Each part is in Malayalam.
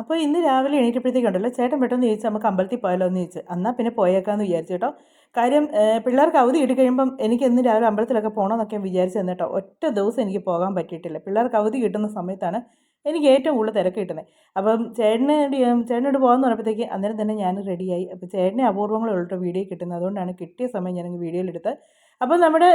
അപ്പോൾ ഇന്ന് രാവിലെ എണീറ്റപ്പോഴത്തേക്കുണ്ടല്ലോ ചേട്ടൻ പെട്ടെന്ന് ചോദിച്ചു നമുക്ക് അമ്പലത്തിൽ പോയാലോ എന്ന് ചോദിച്ചു. എന്നാൽ പിന്നെ പോയേക്കാമെന്ന് വിചാരിച്ചു കേട്ടോ. കാര്യം പിള്ളേർക്ക് അവധി കിട്ടിക്കഴിയുമ്പം എനിക്ക് ഇന്ന് രാവിലെ അമ്പലത്തിലൊക്കെ പോകണമെന്നൊക്കെ വിചാരിച്ചു തന്നെട്ടോ ഒറ്റ ദിവസം എനിക്ക് പോകാൻ പറ്റിയിട്ടില്ല. പിള്ളേർക്ക് അവധി കിട്ടുന്ന സമയത്താണ് എനിക്ക് ഏറ്റവും കൂടുതൽ തിരക്ക് കിട്ടുന്നത്. അപ്പം ചേട്ടന് ചേട്ടനോട് പോകാമെന്ന് പറഞ്ഞപ്പോഴത്തേക്ക് അന്നേരം തന്നെ ഞാൻ റെഡിയായി. അപ്പോൾ ചേട്ടനെ അപൂർവങ്ങളുള്ള വീഡിയോ കിട്ടുന്നത് അതുകൊണ്ടാണ് കിട്ടിയ സമയം ഞാൻ വീഡിയോയിലെടുത്ത് അപ്പോൾ നമ്മുടെ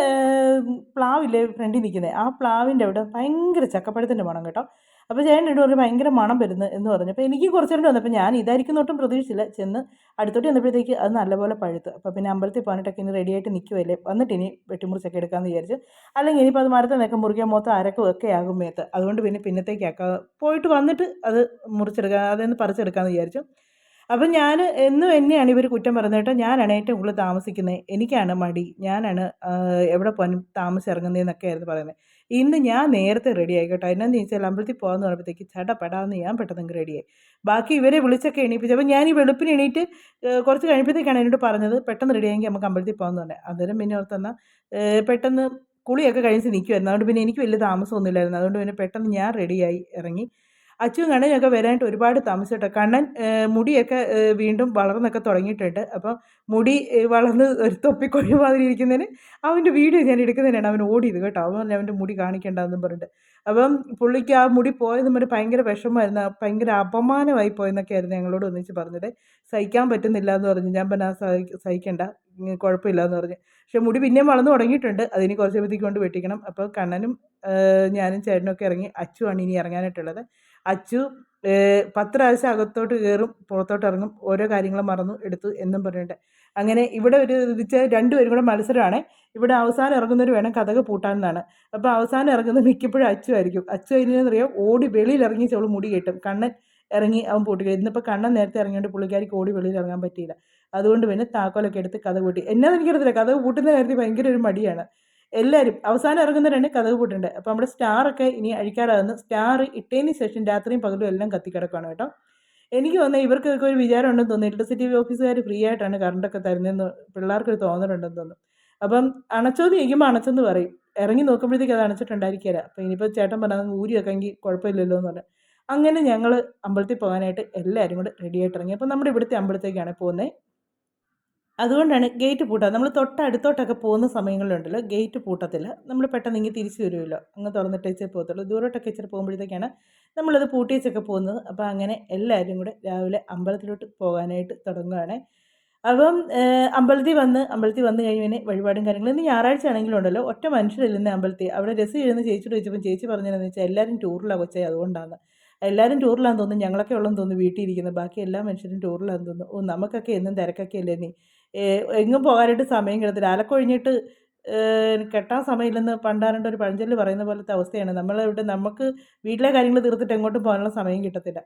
പ്ലാവില്ലേ ഫ്രണ്ടിൽ നിൽക്കുന്നത് ആ പ്ലാവിന്റെ അവിടെ ഭയങ്കര ചക്കപ്പഴത്തിന്റെ മണം കേട്ടോ. അപ്പോൾ ചേട്ടൻ ഇട്ട് പറഞ്ഞു ഭയങ്കര മണം വരുന്നു എന്ന് പറഞ്ഞു. അപ്പോൾ എനിക്ക് കുറച്ച് നേരം വന്നപ്പോൾ ഞാൻ ഇതായിരിക്കും ഒട്ടും പ്രതീക്ഷിച്ചില്ല. ചെന്ന് അടുത്തോട്ട് വന്നപ്പോഴത്തേക്ക് അത് നല്ലപോലെ പഴുത്തു. അപ്പോൾ പിന്നെ അമ്പലത്തിൽ പോകാനായിട്ടൊക്കെ ഇനി റെഡിയായിട്ട് നിൽക്കുമല്ലേ വന്നിട്ട് ഇനി വെട്ടിമുറിച്ചൊക്കെ എടുക്കാമെന്ന് വിചാരിച്ചു. അല്ലെങ്കിൽ ഇനിയിപ്പോൾ അത് മരത്തെ നിൽക്കാൻ മുറിക്കാൻ മൊത്തം അരക്കും ഒക്കെ ആകും മേത്ത്. അതുകൊണ്ട് പിന്നെ പിന്നത്തേക്കാക്കാം. പോയിട്ട് വന്നിട്ട് അത് മുറിച്ചെടുക്കാം അതൊന്ന് പറിച്ചെടുക്കാമെന്ന് വിചാരിച്ചു. അപ്പം ഞാൻ എന്നും എന്നെയാണ് ഇവർ കുറ്റം പറയുന്നത് കേട്ടോ. ഞാനാണ് ഏറ്റവും കൂടുതൽ താമസിക്കുന്നത് എനിക്കാണ് മടി. ഞാനാണ് എവിടെ പോകാനും താമസിച്ചിറങ്ങുന്നതെന്നൊക്കെ ആയിരുന്നു പറയുന്നത്. ഇന്ന് ഞാൻ നേരത്തെ റെഡിയായി കേട്ടോ. എന്നാന്ന് ചോദിച്ചാൽ അമ്പലത്തിൽ പോകാമെന്ന് പറഞ്ഞപ്പോഴത്തേക്ക് ചടപടാന്ന് ഞാൻ പെട്ടെന്ന് റെഡിയായി ബാക്കി ഇവരെ വിളിച്ചൊക്കെ എണീപ്പിച്ചു അപ്പോൾ ഞാൻ ഈ വെളുപ്പിന് എണീറ്റ് കുറച്ച് കഴിഞ്ഞപ്പോഴത്തേക്കാണ് എന്നോട് പറഞ്ഞത് പെട്ടെന്ന് റെഡിയായെങ്കിൽ നമുക്ക് അമ്പലത്തിൽ പോകാമെന്ന് പറഞ്ഞത്. അന്നേരം പിന്നെ ഓർത്തെന്നാൽ പെട്ടെന്ന് കുളിയൊക്കെ കഴിഞ്ഞ് നിൽക്കുമായിരുന്നു അതുകൊണ്ട് പിന്നെ എനിക്ക് വലിയ താമസമൊന്നുമില്ലായിരുന്നു. അതുകൊണ്ട് പിന്നെ പെട്ടെന്ന് ഞാൻ റെഡിയായി ഇറങ്ങി. അച്ചും കണ്ണനൊക്കെ വരാനായിട്ട് ഒരുപാട് താമസിച്ചിട്ട് കണ്ണൻ മുടിയൊക്കെ വീണ്ടും വളർന്നൊക്കെ തുടങ്ങിയിട്ടുണ്ട്. അപ്പം മുടി വളർന്ന് ഒരു തൊപ്പിക്കൊഴി മാതിരി ഇരിക്കുന്നതിന് അവന്റെ വീഡിയോ ഞാൻ എടുക്കുന്നതിനാണ് അവൻ ഓടിയത് കേട്ടോ. അവൻ പറഞ്ഞു അവന്റെ മുടി കാണിക്കേണ്ടതെന്നും പറഞ്ഞിട്ട്. അപ്പം പുള്ളിക്ക് ആ മുടി പോയതെന്ന് പറഞ്ഞ് ഭയങ്കര വിഷമമായിരുന്നു. ഭയങ്കര അപമാനമായി പോയെന്നൊക്കെ ആയിരുന്നു ഞങ്ങളോട് ഒന്നിച്ച് പറഞ്ഞത്. സഹിക്കാൻ പറ്റുന്നില്ല എന്ന് പറഞ്ഞു ഞാൻ പിന്നെ സഹിക്കേണ്ട. കുഴപ്പമില്ല എന്ന് പറഞ്ഞു. പക്ഷെ മുടി പിന്നെയും വളർന്നു തുടങ്ങിയിട്ടുണ്ട്. അതിന് കുറച്ച് കൊണ്ട് വെട്ടിക്കണം. അപ്പോൾ കണ്ണനും ഞാനും ഞാനും ചേട്ടനൊക്കെ ഇറങ്ങി അച്ചുവാണ് ഇനി ഇറങ്ങാനായിട്ടുള്ളത്. അച്ചു പത്ത് പ്രാവശ്യം അകത്തോട്ട് കയറും പുറത്തോട്ട് ഇറങ്ങും ഓരോ കാര്യങ്ങളും മറന്നു എടുത്തു എന്നും പറഞ്ഞിട്ട്. അങ്ങനെ ഇവിടെ ഒരു വെച്ചാൽ രണ്ടുപേരും കൂടെ മത്സരമാണ്. ഇവിടെ അവസാനം ഇറങ്ങുന്നവർ വേണം കഥക പൂട്ടാനെന്നാണ് അപ്പോൾ അവസാനം ഇറങ്ങുന്നത് മിക്കപ്പോഴും അച്ചു ആയിരിക്കും. അച്ചു അതിനെന്നറിയാം ഓടി വെളിയിൽ ഇറങ്ങി ചോൾ മുടി കെട്ടും. കണ്ണൻ ഇറങ്ങി അവൻ പൂട്ടുക ഇന്നിപ്പോൾ കണ്ണൻ നേരത്തെ ഇറങ്ങിയോണ്ട് പുള്ളിക്കാരിക്ക് ഓടി വെളിയിൽ ഇറങ്ങാൻ പറ്റിയില്ല. അതുകൊണ്ട് പിന്നെ താക്കോലൊക്കെ എടുത്ത് കഥ കൂട്ടി എന്നാന്ന് എനിക്കറിയത്തില്ല. കഥ കൂട്ടുന്ന കാര്യത്തിൽ ഭയങ്കര ഒരു മടിയാണ്. എല്ലാവരും അവസാനം ഇറങ്ങുന്നവരാണ് കഥ പൂട്ടുണ്ട് അപ്പോൾ നമ്മുടെ സ്റ്റാറൊക്കെ ഇനി അഴിക്കാറാകുന്നു സ്റ്റാർ ഇട്ടതിന് ശേഷം രാത്രിയും പകലും എല്ലാം കത്തിക്കിടക്കുകയാണ് കേട്ടോ. എനിക്ക് തോന്നുന്നത് ഇവർക്കൊക്കെ ഒരു വിചാരം ഉണ്ടെന്ന് തോന്നുന്നു. ഇലക്ട്രിസിറ്റി ഓഫീസുകാർ ഫ്രീ ആയിട്ടാണ് കറണ്ടൊക്കെ തരുന്നതെന്ന് പിള്ളേർക്കൊരു തോന്നലുണ്ടെന്ന് തോന്നുന്നു. അപ്പം അണച്ചോന്ന് ചോദിക്കുമ്പോൾ അണച്ചെന്ന് പറയും. ഇറങ്ങി നോക്കുമ്പോഴത്തേക്ക് അത് അണച്ചിട്ടുണ്ടായിരിക്കില്ല അപ്പോൾ ഇനിയിപ്പോൾ ചേട്ടൻ പറഞ്ഞാൽ ഊരി വെക്കാമെങ്കിൽ കുഴപ്പമില്ലല്ലോ എന്ന് പറഞ്ഞു. അങ്ങനെ ഞങ്ങൾ അമ്പലത്തിൽ പോകാനായിട്ട് എല്ലാവരും കൂടെ റെഡി ആയിട്ട് ഇറങ്ങി അപ്പോൾ നമ്മുടെ ഇവിടുത്തെ അമ്പലത്തേക്കാണ് പോകുന്നത് അതുകൊണ്ടാണ് ഗേറ്റ് പൂട്ടാ. നമ്മൾ തൊട്ടടുത്തോട്ടൊക്കെ പോകുന്ന സമയങ്ങളിലുണ്ടല്ലോ ഗേറ്റ് പൂട്ടത്തില്ല. നമ്മൾ പെട്ടെന്ന് ഇങ്ങനെ തിരിച്ചു വരുമല്ലോ അങ്ങ് തുറന്നിട്ട് വെച്ചേ പോകത്തുള്ളൂ. ദൂരോട്ടൊക്കെ ഇച്ചിരി പോകുമ്പോഴത്തേക്കാണ് നമ്മളത് പൂട്ടിയേച്ചൊക്കെ പോകുന്നത്. അപ്പോൾ അങ്ങനെ എല്ലാവരും കൂടെ രാവിലെ അമ്പലത്തിലോട്ട് പോകാനായിട്ട് തുടങ്ങുകയാണ് അപ്പം അമ്പലത്തിൽ വന്ന് അമ്പലത്തിൽ വന്ന് കഴിഞ്ഞാൽ വഴിപാടും കാര്യങ്ങളും ഇന്ന് ഞായറാഴ്ച ആണെങ്കിലും ഉണ്ടല്ലോ. ഒറ്റ മനുഷ്യരില്ലെന്ന് അമ്പലത്തിൽ. അവിടെ രസം എഴുതുന്ന ചേച്ചിയോട് ചോദിച്ചപ്പോൾ ചേച്ചി പറഞ്ഞതെന്ന് വെച്ചാൽ എല്ലാവരും ടൂറിലാണ് കൊച്ചേ അതുകൊണ്ടാണ് എല്ലാവരും ടൂറിലാന്ന് തോന്നുന്നു ഞങ്ങളൊക്കെ ഉള്ളതെന്ന് തോന്നുന്നു വീട്ടിൽ ഇരിക്കുന്നത് ബാക്കി എല്ലാ മനുഷ്യരും ടൂറിലാന്ന് തോന്നുന്നു. ഓ നമുക്കൊക്കെ എന്നും തിരക്കൊക്കെ അല്ലേ നീ? എങ്ങും പോകാനായിട്ട് സമയം കിടത്തില്ല. അലക്കൊഴിഞ്ഞിട്ട് കെട്ടാൻ സമയമില്ലെന്ന് പണ്ടാരന്റെ ഒരു പഴഞ്ചൊല്ല് പറയുന്ന പോലത്തെ അവസ്ഥയാണ്. നമ്മളിവിടെ നമുക്ക് വീട്ടിലെ കാര്യങ്ങൾ തീർത്തിട്ട് എങ്ങോട്ടും പോകാനുള്ള സമയം കിട്ടത്തില്ല.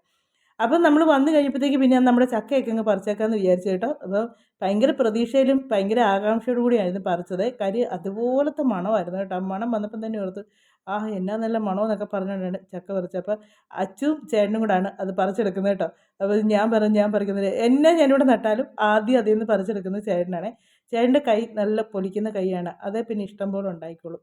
അപ്പം നമ്മൾ വന്നു കഴിഞ്ഞപ്പോഴത്തേക്ക് പിന്നെ നമ്മുടെ ചക്കയൊക്കെ അങ്ങ് പറിച്ചേക്കാമെന്ന് വിചാരിച്ചു കേട്ടോ. അപ്പോൾ ഭയങ്കര പ്രതീക്ഷയിലും ഭയങ്കര ആകാംക്ഷയോടു കൂടിയായിരുന്നു പറിച്ചത്. കാര്യം അതുപോലത്തെ മണമായിരുന്നു കേട്ടോ. ആ മണം വന്നപ്പം തന്നെ ഓർത്ത് ആ എന്നാ നല്ല മണമെന്നൊക്കെ പറഞ്ഞുകൊണ്ടാണ് ചക്ക പറിച്ചത്. അപ്പോൾ അച്ചും ചേട്ടനും കൂടാണ് അത് പറിച്ചെടുക്കുന്നത് കേട്ടോ. അപ്പോൾ ഞാൻ പറഞ്ഞു ഞാൻ പറിക്കുന്നത് എന്നെ ഞാനിവിടെ നട്ടാലും ആദ്യം അതിൽ നിന്ന് പറിച്ചെടുക്കുന്നത് ചേട്ടനാണ്. ചേട്ടന്റെ കൈ നല്ല പൊലിക്കുന്ന കൈയാണ്. അതേ പിന്നെ ഇഷ്ടം പോലെ ഉണ്ടായിക്കോളും.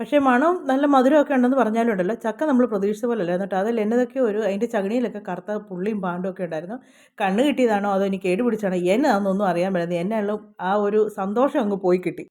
പക്ഷേ മണം നല്ല മധുരമൊക്കെ ഉണ്ടെന്ന് പറഞ്ഞാലുണ്ടല്ലോ. ചക്ക നമ്മൾ പ്രതീക്ഷിച്ച പോലെ അല്ല. എന്നിട്ട് അതിൽ എന്നതൊക്കെ ഒരു അതിന്റെ ചകിണിയിലൊക്കെ കറുത്ത പുള്ളിയും പാണ്ടും ഒക്കെ ഉണ്ടായിരുന്നു. കണ്ണ് കിട്ടിയതാണോ? അതോ എനിക്ക് കേട് പിടിച്ചാണോ? എന്നാണെന്നൊന്നും അറിയാൻ പറ്റുന്നത് എന്നെയുള്ള ആ ഒരു സന്തോഷം അങ്ങ് പോയി കിട്ടി.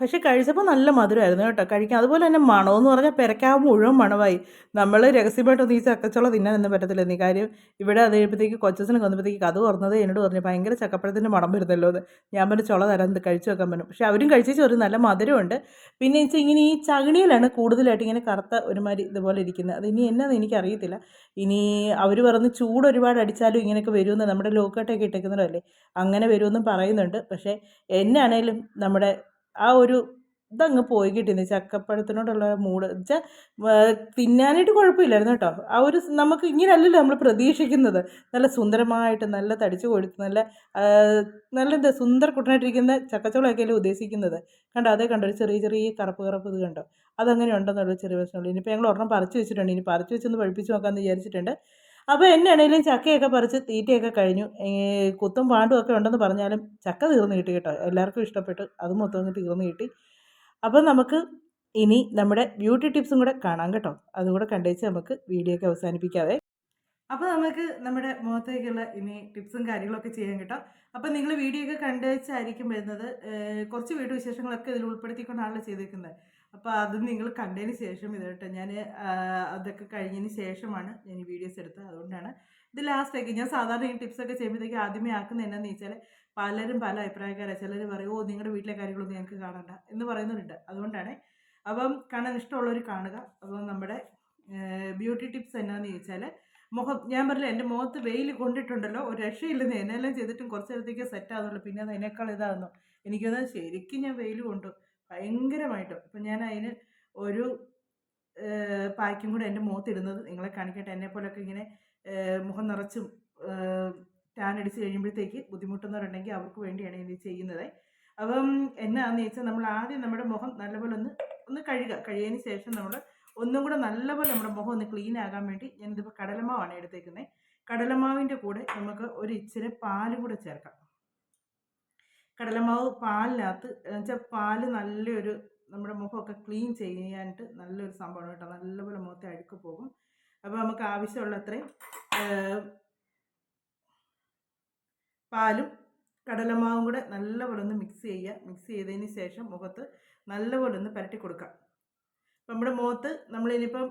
പക്ഷെ കഴിച്ചപ്പോൾ നല്ല മധുരമായിരുന്നു കേട്ടോ. കഴിക്കാം അതുപോലെ തന്നെ മണമെന്ന് പറഞ്ഞാൽ പെരക്കാവ് മുഴുവൻ മണമായി. നമ്മൾ രഹസ്യമായിട്ടൊന്നും ഈ ചക്കച്ചുള തിന്നാനൊന്നും പറ്റത്തില്ല. നീ കാര്യം ഇവിടെ അത് കഴിയുമ്പോഴത്തേക്ക് കൊച്ചസിന് കൊന്നപ്പോഴത്തേക്ക് അത് പറഞ്ഞത് എന്നോട് പറഞ്ഞു ഭയങ്കര ചക്കപ്പഴത്തിന്റെ മണം വരുന്നല്ലോ എന്ന്. ഞാൻ പറഞ്ഞു ചുള തരാൻ കഴിച്ചു വെക്കാൻ പറ്റും പക്ഷെ അവരും കഴിച്ചു ഒരു നല്ല മധുരമുണ്ട്. പിന്നെ വെച്ചാൽ ഇങ്ങനെ ഈ ചകിണിയിലാണ് കൂടുതലായിട്ട് ഇങ്ങനെ കറുത്ത ഒരുമാതിരി ഇതുപോലെ ഇരിക്കുന്നത്. അത് ഇനി എന്നാന്ന് എനിക്കറിയത്തില്ല. ഇനി അവർ പറഞ്ഞ് ചൂട് ഒരുപാട് അടിച്ചാലും ഇങ്ങനെയൊക്കെ വരുമെന്ന് നമ്മുടെ ലോക്കട്ടൊക്കെ ഇട്ടേക്കുന്നതല്ലേ അങ്ങനെ വരുമെന്നും പറയുന്നുണ്ട്. പക്ഷേ എന്നാണേലും നമ്മുടെ ആ ഒരു ഇതങ്ങ് പോയി കിട്ടിയിരുന്നു ചക്കപ്പഴത്തിനോടുള്ള മൂഡ് വെച്ചാൽ തിന്നാനായിട്ട് കുഴപ്പമില്ലായിരുന്നു കേട്ടോ. ആ ഒരു നമുക്ക് ഇങ്ങനെയല്ലല്ലോ നമ്മൾ പ്രതീക്ഷിക്കുന്നത്. നല്ല സുന്ദരമായിട്ട് നല്ല തടിച്ച് കൊഴുത്ത് നല്ല നല്ല എന്താ സുന്ദര കുട്ടനായിട്ടിരിക്കുന്ന ചക്കച്ചോളൊക്കെയല്ലേ ഉദ്ദേശിക്കുന്നത്. കണ്ടോ അതേ കണ്ടോ ഒരു ചെറിയ ചെറിയ കറുപ്പ് കറുപ്പ് ഇത് കണ്ടോ. അതങ്ങനെ ഉണ്ടെന്നുള്ള ചെറിയ പ്രശ്നമുള്ളൂ. ഇനിയിപ്പോൾ ഞങ്ങൾ ഒരെണ്ണം പറിച്ച് വെച്ചിട്ടുണ്ട്. ഇനി പറിച്ച് വെച്ചൊന്ന് പഴിപ്പിച്ച് നോക്കാമെന്ന് വിചാരിച്ചിട്ടുണ്ട്. അപ്പോൾ എന്നാണേലും ചക്കയൊക്കെ പറിച്ച് തീറ്റയൊക്കെ കഴിഞ്ഞു. കുത്തും പാണ്ടും ഒക്കെ ഉണ്ടെന്ന് പറഞ്ഞാലും ചക്ക തീർന്ന് കിട്ടി കേട്ടോ. എല്ലാവർക്കും ഇഷ്ടപ്പെട്ടു. അത് മൊത്തം അങ്ങ് തീർന്ന് കിട്ടി. അപ്പോൾ നമുക്ക് ഇനി നമ്മുടെ ബ്യൂട്ടി ടിപ്സും കൂടെ കാണാം കേട്ടോ. അതും കൂടെ കണ്ടേച്ച് നമുക്ക് വീഡിയോ ഒക്കെ അവസാനിപ്പിക്കാവേ. അപ്പോൾ നമുക്ക് നമ്മുടെ മുഖത്തേക്കുള്ള ഇനി ടിപ്സും കാര്യങ്ങളൊക്കെ ചെയ്യാൻ കേട്ടോ. അപ്പോൾ നിങ്ങൾ വീഡിയോ ഒക്കെ കണ്ടേച്ചായിരിക്കും വരുന്നത്. കുറച്ച് വീഡിയോ വിശേഷങ്ങളൊക്കെ ഇതിൽ ഉൾപ്പെടുത്തിക്കൊണ്ടാണല്ലോ ചെയ്തേക്കുന്നത്. അപ്പോൾ അത് നിങ്ങൾ കണ്ടതിന് ശേഷം ഇത് കേട്ടോ. ഞാൻ അതൊക്കെ കഴിഞ്ഞതിന് ശേഷമാണ് ഞാൻ ഈ വീഡിയോസ് എടുത്തത്. അതുകൊണ്ടാണ് ഇത് ലാസ്റ്റൊക്കെ ഞാൻ സാധാരണ ഈ ടിപ്സൊക്കെ ചെയ്യുമ്പോഴത്തേക്ക് ആദ്യമേ ആക്കുന്നത് എന്നാന്ന് വെച്ചാൽ പലരും പല അഭിപ്രായക്കാരാണ് ചിലർ പറയും ഓ നിങ്ങളുടെ വീട്ടിലെ കാര്യങ്ങളൊന്നും ഞങ്ങൾക്ക് കാണണ്ട എന്ന് പറയുന്നവരുണ്ട്. അതുകൊണ്ടാണ് അപ്പം കാണാൻ ഇഷ്ടമുള്ളവർ കാണുക. അപ്പം നമ്മുടെ ബ്യൂട്ടി ടിപ്സ് എന്നാന്ന് ചോദിച്ചാൽ മുഖം ഞാൻ പറഞ്ഞില്ല എന്റെ മുഖത്ത് വെയിൽ കൊണ്ടിട്ടുണ്ടല്ലോ ഒരു രക്ഷയില്ലെന്ന് എന്നെല്ലാം ചെയ്തിട്ടും കുറച്ച് നേരത്തേക്ക് സെറ്റ് ആകുന്നുള്ളൂ പിന്നെ അത് അതിനേക്കാൾ ഇതാകുന്നു എനിക്കത് ശരിക്കും ഞാൻ വെയിൽ കൊണ്ടു. ഭയങ്കരമായിട്ടും. ഇപ്പം ഞാൻ അതിന് ഒരു പായ്ക്കും കൂടെ എന്റെ മുഖത്തിടുന്നത് നിങ്ങളെ കാണിക്കട്ടെ. എന്നെ പോലൊക്കെ ഇങ്ങനെ മുഖം നിറച്ചും ടാൻ അടിച്ച് കഴിയുമ്പോഴത്തേക്ക് ബുദ്ധിമുട്ടുന്നവരുണ്ടെങ്കിൽ അവർക്ക് വേണ്ടിയാണ് ഇത് ചെയ്യുന്നത്. അപ്പം എന്നാന്ന് വെച്ചാൽ നമ്മൾ ആദ്യം നമ്മുടെ മുഖം നല്ലപോലെ ഒന്ന് ഒന്ന് കഴുകുക. കഴുകിയതിന് ശേഷം നമ്മൾ ഒന്നും കൂടെ നല്ലപോലെ നമ്മുടെ മുഖം ഒന്ന് ക്ലീൻ ആകാൻ വേണ്ടി ഞാനിതിപ്പോൾ കടലമാവാണ് എടുത്തേക്കുന്നത്. കടലമാവിന്റെ കൂടെ നമുക്ക് ഒരു ഇച്ചിരി പാലും കൂടെ ചേർക്കാം. കടലമാവ് പാലിനകത്ത് എന്നുവെച്ചാൽ പാൽ നല്ലൊരു നമ്മുടെ മുഖമൊക്കെ ക്ലീൻ ചെയ്യാനായിട്ട് നല്ലൊരു സംഭവമാണ് കേട്ടോ. നല്ലപോലെ മുഖത്തെ അഴുക്ക് പോകും. അപ്പോൾ നമുക്ക് ആവശ്യമുള്ള അത്രയും പാലും കടലമാവും കൂടെ നല്ലപോലെ ഒന്ന് മിക്സ് ചെയ്യുക. മിക്സ് ചെയ്തതിന് ശേഷം മുഖത്ത് നല്ലപോലെ ഒന്ന് പരട്ടി കൊടുക്കാം. അപ്പം നമ്മുടെ മുഖത്ത് നമ്മളിനിയിപ്പം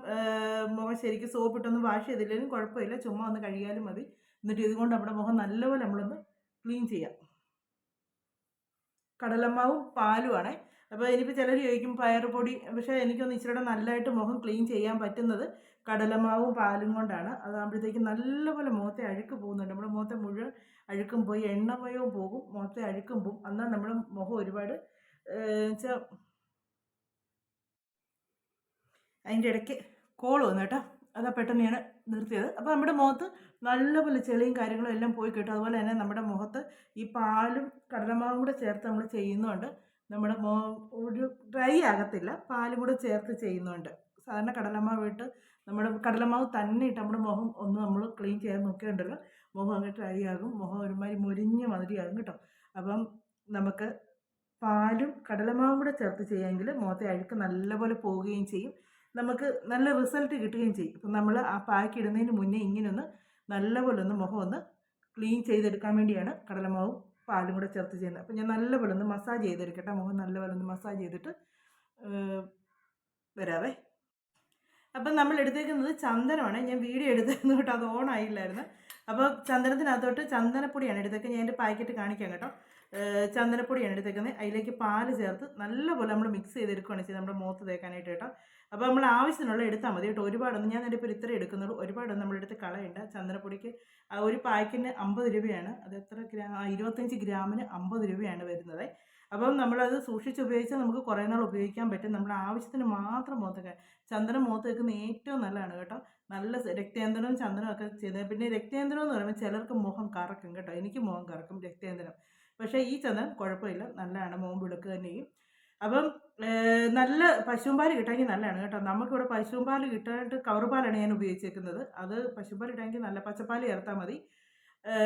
മുഖം ശരിക്കും സോപ്പിട്ടൊന്നും വാഷ് ചെയ്തില്ലെങ്കിലും കുഴപ്പമില്ല. ചുമ്മാ ഒന്ന് കഴുകിയാലും മതി. എന്നിട്ട് ഇതുകൊണ്ട് നമ്മുടെ മുഖം നല്ലപോലെ നമ്മളൊന്ന് ക്ലീൻ ചെയ്യാം. കടലമാവും പാലുമാണ്. അപ്പോൾ ഇനിയിപ്പോൾ ചിലർ ചോദിക്കും പയറുപൊടി പക്ഷേ എനിക്കൊന്ന് ഇച്ചിരിയുടെ നല്ലതായിട്ട് മുഖം ക്ലീൻ ചെയ്യാൻ പറ്റുന്നത് കടലമാവും പാലും കൊണ്ടാണ്. അതാകുമ്പോഴത്തേക്കും നല്ലപോലെ മുഖത്തെ അഴുക്ക് പോകുന്നുണ്ട്. നമ്മുടെ മുഖത്തെ മുഴുവൻ അഴുക്കും പോയി എണ്ണമയവും പോകും മുഖത്തെ അഴുക്കും പോകും എന്നാൽ നമ്മുടെ മുഖം ഒരുപാട് വെച്ചാൽ അതിന്റെ ഇടയ്ക്ക് കോൾ വന്നു കേട്ടോ. അതാ പെട്ടെന്ന് ഞാൻ നിർത്തിയത്. അപ്പോൾ നമ്മുടെ മുഖത്ത് നല്ലപോലെ ചെളിയും കാര്യങ്ങളും എല്ലാം പോയി കിട്ടും. അതുപോലെ തന്നെ നമ്മുടെ മുഖത്ത് ഈ പാലും കടലമാവും കൂടെ ചേർത്ത് നമ്മൾ ചെയ്യുന്നുണ്ട്. നമ്മുടെ മോ ഒരു ഡ്രൈ ആകത്തില്ല. പാലും കൂടെ ചേർത്ത് ചെയ്യുന്നുണ്ട്. സാധാരണ കടലമാവ് ഇട്ട് നമ്മുടെ കടലമാവ് തന്നെ ഇട്ട് നമ്മുടെ മുഖം ഒന്ന് നമ്മൾ ക്ലീൻ ചെയ്യാൻ നോക്കിയുണ്ടല്ലോ. മുഖം അങ്ങ് ഡ്രൈ ആകും. മുഖം ഒരുമാതിരി മുരിഞ്ഞ മാതിരിയാകും കേട്ടോ. അപ്പം നമുക്ക് പാലും കടലമാവും കൂടെ ചേർത്ത് ചെയ്യാമെങ്കിൽ മുഖത്തെ അഴുക്ക് നല്ലപോലെ പോവുകയും ചെയ്യും. നമുക്ക് നല്ല റിസൾട്ട് കിട്ടുകയും ചെയ്യും. അപ്പം നമ്മൾ ആ പാക്ക് ഇടുന്നതിന് മുന്നേ ഇങ്ങനെ ഒന്ന് നല്ലപോലെ ഒന്ന് മുഖം ഒന്ന് ക്ലീൻ ചെയ്തെടുക്കാൻ വേണ്ടിയാണ് കടലമാവും പാലും കൂടെ ചേർത്ത് ചെയ്യുന്നത്. അപ്പം ഞാൻ നല്ലപോലെ ഒന്ന് മസാജ് ചെയ്തെടുക്കട്ടെ. മുഖം നല്ലപോലെ ഒന്ന് മസാജ് ചെയ്തിട്ട് വരാവേ. അപ്പം നമ്മൾ എടുത്തേക്കുന്നത് ചന്ദനമാണ്. ഞാൻ വീഡിയോ എടുത്തിരുന്നു കേട്ടോ. അത് ഓൺ ആയില്ലായിരുന്നു. അപ്പോൾ ചന്ദനത്തിനകത്തോട്ട് ചന്ദനപ്പൊടിയാണ് എടുത്തേക്കുന്നത്. ഞാൻ എന്റെ പാക്കറ്റ് കാണിക്കാം കേട്ടോ. ചന്ദനപ്പൊടിയാണ് എടുത്തേക്കുന്നത്. അതിലേക്ക് പാൽ ചേർത്ത് നല്ലപോലെ നമ്മൾ മിക്സ് ചെയ്തെടുക്കുകയാണ് ചെയ്ത് നമ്മുടെ മുഖത്ത് തേക്കാനായിട്ട് കേട്ടോ. അപ്പോൾ നമ്മൾ ആവശ്യത്തിനുള്ള എടുത്താൽ മതി കേട്ടോ. ഒരുപാടൊന്നും ഞാൻ എന്റെ ഇപ്പോൾ ഇത്ര എടുക്കുന്നുള്ളൂ. ഒരുപാടൊന്നും നമ്മളെടുത്ത് കളയണ്ട. ചന്ദനപ്പൊടിക്ക് ഒരു പായ്ക്കിന് അമ്പത് രൂപയാണ്. അത് എത്ര ഗ്രാം ഇരുപത്തഞ്ച് ഗ്രാമിന് അമ്പത് രൂപയാണ് വരുന്നത്. അപ്പം നമ്മളത് സൂക്ഷിച്ച് ഉപയോഗിച്ചാൽ നമുക്ക് കുറേ നാൾ ഉപയോഗിക്കാൻ പറ്റും. നമ്മുടെ ആവശ്യത്തിന് മാത്രം മുഖത്തൊക്കെ ചന്ദനം മുഖത്ത് വെക്കുന്ന ഏറ്റവും നല്ലതാണ് കേട്ടോ. നല്ല രക്തേന്ദ്രവും ചന്ദനവും ഒക്കെ ചെയ്ത് പിന്നെ രക്തേന്ദ്രം എന്ന് പറയുമ്പോൾ ചിലർക്ക് മുഖം കറക്കും കേട്ടോ. എനിക്ക് മുഖം കറക്കും രക്തേന്ദ്രം. പക്ഷേ ഈ ചന്ദനം കുഴപ്പമില്ല. നല്ലതാണ്. മുഖം എടുക്കുക തന്നെയും. അപ്പം നല്ല പശുവും പശുമ്പാൽ കിട്ടാമെങ്കിൽ നല്ലതാണ് കേട്ടോ. നമുക്കിവിടെ പശുമ്പാൽ കിട്ടാനായിട്ട് കവറുപാലാണ് ഞാൻ ഉപയോഗിച്ചേക്കുന്നത്. അത് പശുമ്പാൽ കിട്ടാമെങ്കിൽ നല്ല പച്ചപ്പാൽ ചേർത്താൽ മതി.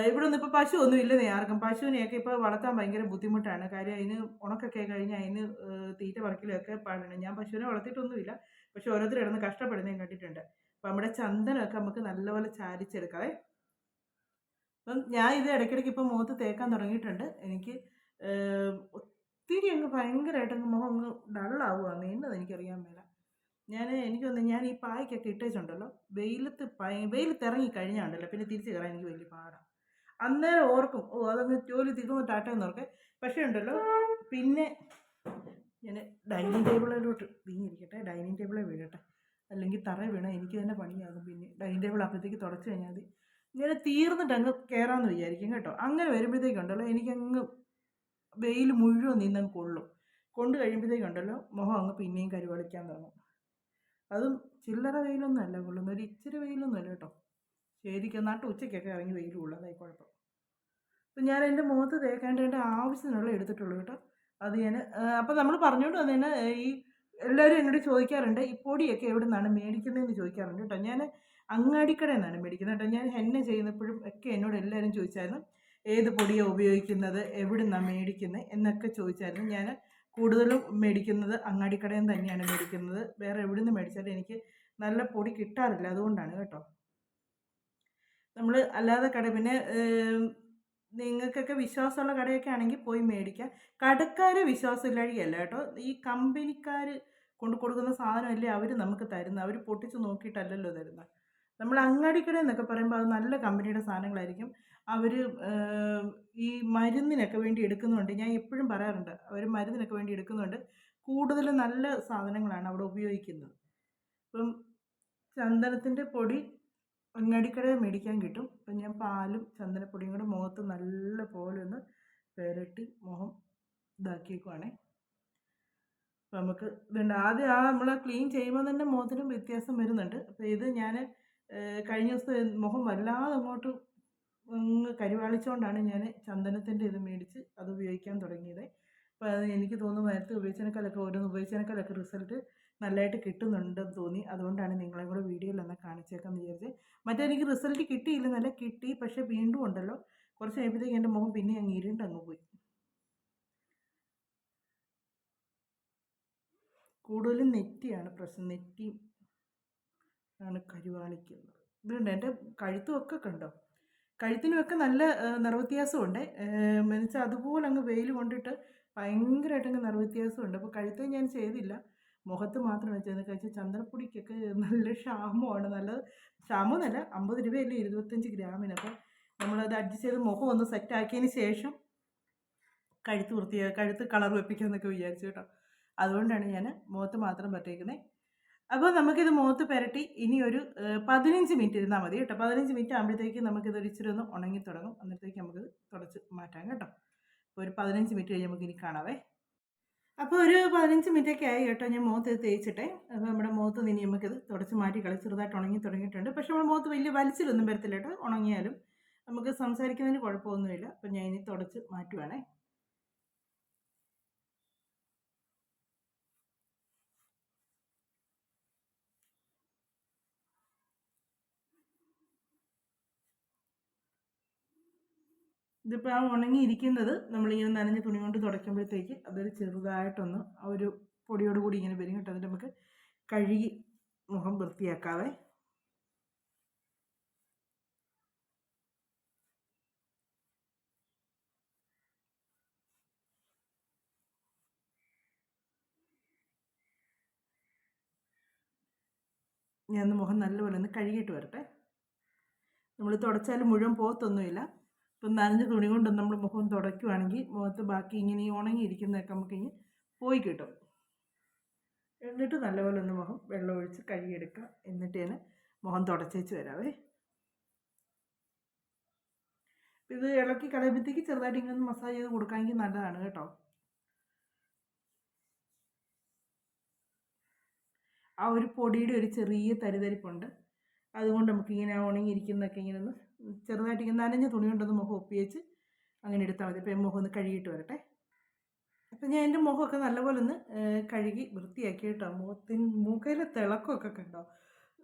ഇവിടെ ഒന്നും ഇപ്പോൾ പശു ഒന്നും ഇല്ലെന്നേ ആർക്കും. പശുവിനെയൊക്കെ ഇപ്പോൾ വളർത്താൻ ഭയങ്കര ബുദ്ധിമുട്ടാണ്. കാര്യം അതിന് ഉണക്കൊക്കെ കഴിഞ്ഞ് അതിന് തീറ്റ പറക്കിലൊക്കെ പാടാണ്. ഞാൻ പശുവിനെ വളർത്തിയിട്ടൊന്നുമില്ല. പക്ഷെ ഓരോരുത്തർ ഇടന്ന് കഷ്ടപ്പെടുന്നതും കണ്ടിട്ടുണ്ട്. അപ്പം നമ്മുടെ ചന്ദനമൊക്കെ നമുക്ക് നല്ലപോലെ ചാരിച്ചെടുക്കാവേ അപ്പം ഞാൻ ഇത് ഇടയ്ക്കിടയ്ക്ക് ഇപ്പം മുഖത്ത് തേക്കാൻ തുടങ്ങിയിട്ടുണ്ട്. എനിക്ക് ഒത്തിരി അങ്ങ് ഭയങ്കരമായിട്ട് അങ്ങ് മുഖം അങ്ങ് ഡള്ളാവുകയാണ് എന്നതെന്ന് എനിക്കറിയാൻ മേല. ഞാൻ എനിക്കൊന്ന് ഞാൻ ഈ പായ്ക്കൊക്കെ ഇട്ടേച്ചുണ്ടല്ലോ. വെയിലത്ത് പയ വെയിലത്ത് ഇറങ്ങി കഴിഞ്ഞാണ്ടല്ലോ പിന്നെ തിരിച്ചു കയറാൻ എനിക്ക് വലിയ പാടാണ് അന്നേരം ഓർക്കും ഓ അതങ്ങ് ജോലി തീർന്ന് ടാറ്റയെന്ന് ഓർക്കെ പക്ഷേ ഉണ്ടല്ലോ പിന്നെ ഞാൻ ഡൈനിങ് ടേബിളിലോട്ട് വീങ്ങിയിരിക്കട്ടെ ഡൈനിങ് ടേബിളെ വീഴട്ടെ. അല്ലെങ്കിൽ തറ വീണ എനിക്ക് തന്നെ പണിയാകും പിന്നെ. ഡൈനിങ് ടേബിൾ അപ്പോഴത്തേക്ക് തുടച്ച് കഴിഞ്ഞാൽ മതി. ഞാൻ തീർന്നിട്ട് അങ്ങ് കയറാമെന്ന് വിചാരിക്കും കേട്ടോ. അങ്ങനെ വരുമ്പോഴത്തേക്കുണ്ടല്ലോ എനിക്കങ്ങ് വെയിൽ മുഴുവൻ നിന്നും കൊള്ളും. കൊണ്ട് കഴിയുമ്പോഴത്തേക്കുണ്ടല്ലോ മുഖം അങ്ങ് പിന്നെയും കരുവളിക്കാൻ തുടങ്ങും. അതും ചില്ലറ വെയിലൊന്നും അല്ല കൊള്ളുന്ന ഒരു ഇച്ചിരി വെയിലൊന്നും അല്ല കേട്ടോ. ശരിക്കും നട്ട് ഉച്ചയ്ക്കൊക്കെ ഇറങ്ങി വെയിൽ കൊള്ളും അതായി കുഴപ്പം. അപ്പം ഞാൻ എന്റെ മുഖത്ത് തേക്കേണ്ടതിന്റെ ആവശ്യത്തിനുള്ള എടുത്തിട്ടുള്ളൂ കേട്ടോ. അത് ഞാൻ അപ്പം നമ്മൾ പറഞ്ഞുകൊണ്ട് വന്നതിന് ഈ എല്ലാവരും എന്നോട് ചോദിക്കാറുണ്ട് ഈ പൊടിയൊക്കെ എവിടെ നിന്നാണ് മേടിക്കുന്നതെന്ന് ചോദിക്കാറുണ്ട് കേട്ടോ. ഞാൻ അങ്ങാടിക്കടയിൽ നിന്നാണ് മേടിക്കുന്നത് കേട്ടോ. ഞാൻ ഹെന്ന ചെയ്യുന്നപ്പോഴും ഒക്കെ എന്നോട് എല്ലാവരും ചോദിച്ചായിരുന്നു. ഏത് പൊടിയാണ് ഉപയോഗിക്കുന്നത് എവിടെ നിന്നാണ് മേടിക്കുന്നത് എന്നൊക്കെ ചോദിച്ചായിരുന്നു. ഞാൻ കൂടുതലും മേടിക്കുന്നത് അങ്ങാടിക്കടയിൽ തന്നെയാണ് മേടിക്കുന്നത്. വേറെ എവിടെ നിന്ന് മേടിച്ചാലും എനിക്ക് നല്ല പൊടി കിട്ടാറില്ല അതുകൊണ്ടാണ് കേട്ടോ. നമ്മൾ അല്ലാതെ കട പിന്നെ നിങ്ങൾക്കൊക്കെ വിശ്വാസമുള്ള കടയൊക്കെ ആണെങ്കിൽ പോയി മേടിക്കാം. കടക്കാർ വിശ്വാസമില്ലാഴികയല്ല കേട്ടോ. ഈ കമ്പനിക്കാർ കൊണ്ട് കൊടുക്കുന്ന സാധനമല്ലേ അവർ നമുക്ക് തരുന്നത് അവർ പൊട്ടിച്ച് നോക്കിയിട്ടല്ലല്ലോ തരുന്നത് നമ്മൾ അങ്ങാടിക്കട എന്നൊക്കെ പറയുമ്പോൾ അത് നല്ല കമ്പനിയുടെ സാധനങ്ങളായിരിക്കും. അവർ ഈ മരുന്നിനൊക്കെ വേണ്ടി എടുക്കുന്നുണ്ട്. ഞാൻ എപ്പോഴും പറയാറുണ്ട് അവർ മരുന്നിനൊക്കെ വേണ്ടി എടുക്കുന്നുണ്ട്. കൂടുതൽ നല്ല സാധനങ്ങളാണ് അവിടെ ഉപയോഗിക്കുന്നത്. ഇപ്പം ചന്ദനത്തിന്റെ പൊടി അങ്ങാടിക്കടയിൽ മേടിക്കാൻ കിട്ടും. അപ്പം ഞാൻ പാലും ചന്ദനപ്പൊടിയും കൂടെ മുഖത്ത് നല്ല പോലെ ഒന്ന് പേരട്ടി മുഖം ഇതാക്കിയേക്കുവാണേ. അപ്പം നമുക്ക് ഇതുണ്ട്. ആദ്യം ആ നമ്മൾ ക്ലീൻ ചെയ്യുമ്പോൾ തന്നെ മുഖത്തിനും വ്യത്യാസം വരുന്നുണ്ട്. അപ്പോൾ ഇത് ഞാൻ കഴിഞ്ഞ ദിവസം മുഖം വല്ലാതെ അങ്ങോട്ട് അങ്ങ് കരിവാളിച്ചുകൊണ്ടാണ് ഞാൻ ചന്ദനത്തിന്റെ ഇത് മേടിച്ച് അത് ഉപയോഗിക്കാൻ തുടങ്ങിയത്. അപ്പോൾ അത് എനിക്ക് തോന്നുന്നു നേരത്തെ ഉപയോഗിച്ചതിനേക്കാളൊക്കെ ഓരോന്ന് ഉപയോഗിച്ചതിനേക്കാളൊക്കെ റിസൾട്ട് നല്ലതായിട്ട് കിട്ടുന്നുണ്ടെന്ന് തോന്നി. അതുകൊണ്ടാണ് നിങ്ങളെ കൂടെ വീഡിയോയിൽ ഒന്ന് കാണിച്ചേക്കാന്ന് വിചാരിച്ചത് മറ്റേ എനിക്ക് റിസൾട്ട് കിട്ടിയില്ല നല്ല കിട്ടി പക്ഷേ വീണ്ടും ഉണ്ടല്ലോ. കുറച്ച് കഴിയുമ്പോഴത്തേക്ക് എന്റെ മുഖം പിന്നെ അങ്ങ് ഇരുണ്ട് അങ്ങ് പോയി. കൂടുതലും നെറ്റിയാണ് പ്രശ്നം. നെറ്റി ആണ് കരിവാളിക്കുന്നത്. ഇതുണ്ട്. എന്റെ കഴുത്തുമൊക്കെ കണ്ടോ? കഴുത്തിനുമൊക്കെ നല്ല നിറവ്യത്യാസമുണ്ട്. മനസ്സ് അതുപോലെ അങ്ങ് വെയിൽ കൊണ്ടിട്ട് ഭയങ്കരമായിട്ട് അങ്ങ് നിറവ്യത്യാസമുണ്ട്. അപ്പോൾ കഴുത്ത് ഞാൻ ചെയ്തില്ല. മുഖത്ത് മാത്രമാണ് ചെയ്തത് കഴിച്ച ചന്ദ്രപ്പൊടിക്കൊക്കെ നല്ല ക്ഷാമമാണ്. നല്ലത് ക്ഷാമമെന്നല്ല അമ്പത് രൂപയല്ലേ ഇരുപത്തഞ്ച് ഗ്രാമിന്. അപ്പോൾ നമ്മളത് അഡ്ജസ്റ്റ് ചെയ്ത് മുഖം ഒന്ന് സെറ്റാക്കിയതിന് ശേഷം കഴുത്ത് വൃത്തിയാ കഴുത്ത് കളർ വെപ്പിക്കാമെന്നൊക്കെ വിചാരിച്ചു കേട്ടോ. അതുകൊണ്ടാണ് ഞാൻ മുഖത്ത് മാത്രം പറ്റിയിരിക്കുന്നത് അപ്പോൾ നമുക്കിത് മുഖത്ത് പുരട്ടി ഇനി ഒരു പതിനഞ്ച് മിനിറ്റ് ഇരുന്നാൽ മതി കേട്ടോ. പതിനഞ്ച് മിനിറ്റ് ആകുമ്പോഴത്തേക്ക് നമുക്കിത് ഒരിച്ചിരി ഒന്ന് ഉണങ്ങി തുടങ്ങും. അന്നേരത്തേക്ക് നമുക്കിത് തുടച്ച് മാറ്റാം കേട്ടോ. അപ്പോൾ ഒരു പതിനഞ്ച് മിനിറ്റ് കഴിഞ്ഞ് നമുക്ക് ഇനി കാണാവേ. അപ്പോൾ ഒരു പതിനഞ്ച് മിനിറ്റൊക്കെ ആയി കേട്ടോ ഞാൻ മുഖത്ത് തേച്ചിട്ടെ. അപ്പോൾ നമ്മുടെ മുഖത്ത് നിന്ന് നമുക്കിത് തുടച്ച് മാറ്റി കളി ചെറുതായിട്ട് ഉണങ്ങി തുടങ്ങിയിട്ടുണ്ട്. പക്ഷേ നമ്മുടെ മുഖത്ത് വലിയ വലിച്ചിലൊന്നും വരത്തില്ല കേട്ടോ. ഉണങ്ങിയാലും നമുക്ക് സംസാരിക്കുന്നതിന് കുഴപ്പമൊന്നുമില്ല. അപ്പം ഞാൻ ഇനി തുടച്ച് മാറ്റുവാണേ. ഇതിപ്പോൾ ആ ഉണങ്ങിയിരിക്കുന്നത് നമ്മളിങ്ങനെ നനഞ്ഞ തുണി കൊണ്ട് തുടയ്ക്കുമ്പോഴത്തേക്ക് അതൊരു ചെറുതായിട്ടൊന്ന് ആ ഒരു പൊടിയോട് കൂടി ഇങ്ങനെ വരും കേട്ടോ. അതിൽ നമുക്ക് കഴുകി മുഖം വൃത്തിയാക്കാതെ ഞാൻ മുഖം നല്ലപോലെ ഒന്ന് കഴുകിയിട്ട് വരട്ടെ. നമ്മൾ തുടച്ചാൽ മുഴുവൻ പോകത്തൊന്നുമില്ല ഇപ്പം നനഞ്ഞ തുണി കൊണ്ട് നമ്മൾ മുഖം തുടയ്ക്കുവാണെങ്കിൽ മുഖത്ത് ബാക്കി ഇങ്ങനെ ഉണങ്ങിയിരിക്കുന്നതൊക്കെ നമുക്ക് ഇനി പോയി കിട്ടും. എന്നിട്ട് നല്ലപോലെ ഒന്ന് മുഖം വെള്ളം ഒഴിച്ച് കഴുകിയെടുക്കുക എന്നിട്ട് ഞാൻ മുഖം തുടച്ചേച്ച് വരാവേ. ഇത് ഇളക്കി കളയുമ്പോഴത്തേക്ക് ചെറുതായിട്ട് ഇങ്ങനെ മസാജ് ചെയ്ത് കൊടുക്കാമെങ്കിൽ നല്ലതാണ് കേട്ടോ. ആ ഒരു പൊടിയുടെ ഒരു ചെറിയ തരിതരിപ്പുണ്ട്. അതുകൊണ്ട് നമുക്കിങ്ങനെ ഉണങ്ങിയിരിക്കുന്നതൊക്കെ ഇങ്ങനെ ഒന്ന് ചെറുതായിട്ട് ഇങ്ങനെ നനഞ്ഞ തുണി കൊണ്ടൊന്ന് മുഖം ഒപ്പിയേച്ച് അങ്ങനെ എടുത്താൽ മതി. അപ്പോൾ മുഖം ഒന്ന് കഴുകിയിട്ട് വരട്ടെ. അപ്പം ഞാൻ എന്റെ മുഖമൊക്കെ നല്ലപോലെ ഒന്ന് കഴുകി വൃത്തിയാക്കി കേട്ടോ. മുഖത്തിന് മുഖയിലെ തിളക്കമൊക്കെ കണ്ടോ?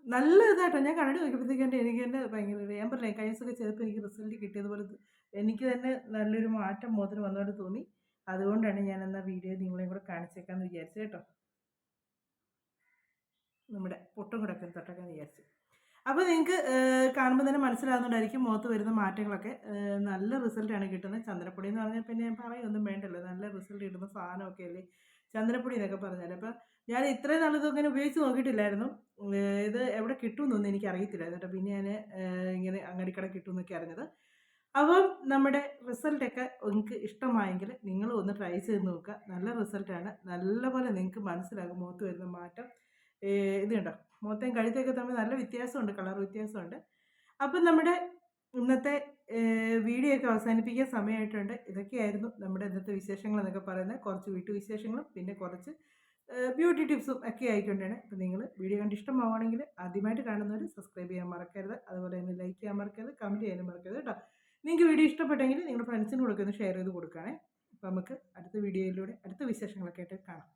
നല്ല ഇതായിട്ടോ ഞാൻ കണ്ണടി നോക്കിയപ്പോഴത്തേക്ക് എന്റെ എനിക്ക് തന്നെ ഭയങ്കര ഞാൻ പറഞ്ഞില്ലേ കൈസൊക്കെ ചെയ്തപ്പോൾ എനിക്ക് റിസൾട്ട് കിട്ടിയതുപോലെ എനിക്ക് തന്നെ നല്ലൊരു മാറ്റം മുഖത്തിന് വന്നോണ്ട് തോന്നി. അതുകൊണ്ടാണ് ഞാൻ എന്നാൽ വീഡിയോ നിങ്ങളെയും കൂടെ കാണിച്ചേക്കാമെന്ന് വിചാരിച്ചു കേട്ടോ. നമ്മുടെ പൊട്ടും കൂടെ ഒക്കെ തൊട്ടൊക്കെ വിചാരിച്ചു. അപ്പോൾ നിങ്ങൾക്ക് കാണുമ്പോൾ തന്നെ മനസ്സിലാകുന്നുണ്ടായിരിക്കും മുഖത്ത് വരുന്ന മാറ്റങ്ങളൊക്കെ. നല്ല റിസൾട്ടാണ് കിട്ടുന്നത്. ചന്ദ്രപ്പൊടി എന്ന് പറഞ്ഞാൽ പിന്നെ പറയൊന്നും വേണ്ടല്ലോ. നല്ല റിസൾട്ട് കിട്ടുന്ന സാധനമൊക്കെ അല്ലേ? ചന്ദ്രപ്പൊടി എന്നൊക്കെ പറഞ്ഞാൽ അപ്പോൾ ഞാൻ ഇത്രയും നാളിത് ഇങ്ങനെ ഉപയോഗിച്ച് നോക്കിയിട്ടില്ലായിരുന്നു. ഇത് എവിടെ കിട്ടുമെന്നൊന്നും എനിക്ക് അറിയത്തില്ലായിരുന്നു കേട്ടോ. പിന്നെ ഞാൻ ഇങ്ങനെ അങ്ങടിക്കട കിട്ടുമെന്നൊക്കെ അറിഞ്ഞത്. അപ്പം നമ്മുടെ റിസൾട്ടൊക്കെ നിങ്ങൾക്ക് ഇഷ്ടമായെങ്കിൽ നിങ്ങൾ ഒന്ന് ട്രൈ ചെയ്ത് നോക്കുക. നല്ല റിസൾട്ടാണ് നല്ലപോലെ നിങ്ങൾക്ക് മനസ്സിലാകും മുഖത്ത് വരുന്ന മാറ്റം. ഇത് കണ്ടോ? മുഖത്തേയും കഴുത്തൊക്കെ തമ്മിൽ നല്ല വ്യത്യാസമുണ്ട് കളർ വ്യത്യാസമുണ്ട്. അപ്പം നമ്മുടെ ഇന്നത്തെ വീഡിയോ ഒക്കെ അവസാനിപ്പിക്കാൻ സമയമായിട്ടുണ്ട്. ഇതൊക്കെയായിരുന്നു നമ്മുടെ ഇന്നത്തെ വിശേഷങ്ങൾ എന്നൊക്കെ പറയുന്നത്. കുറച്ച് വീട്ടുവിശേഷങ്ങളും പിന്നെ കുറച്ച് ബ്യൂട്ടി ടിപ്സും ഒക്കെ ആയിക്കൊണ്ടാണ്. അപ്പം നിങ്ങൾ വീഡിയോ കണ്ട് ഇഷ്ടമാവുകയാണെങ്കിൽ ആദ്യമായിട്ട് കാണുന്നവർ സബ്സ്ക്രൈബ് ചെയ്യാൻ മറക്കരുത്. അതുപോലെ തന്നെ ലൈക്ക് ചെയ്യാൻ മറക്കരുത് കമന്റ് ചെയ്യാനും മറക്കരുത് കേട്ടോ. നിങ്ങൾക്ക് വീഡിയോ ഇഷ്ടപ്പെട്ടെങ്കിൽ നിങ്ങളുടെ ഫ്രണ്ട്സിന് കൊടുക്കുന്ന ഷെയർ ചെയ്ത് കൊടുക്കുകയാണേ. അപ്പോൾ നമുക്ക് അടുത്ത വീഡിയോയിലൂടെ അടുത്ത വിശേഷങ്ങളൊക്കെ ആയിട്ട് കാണാം.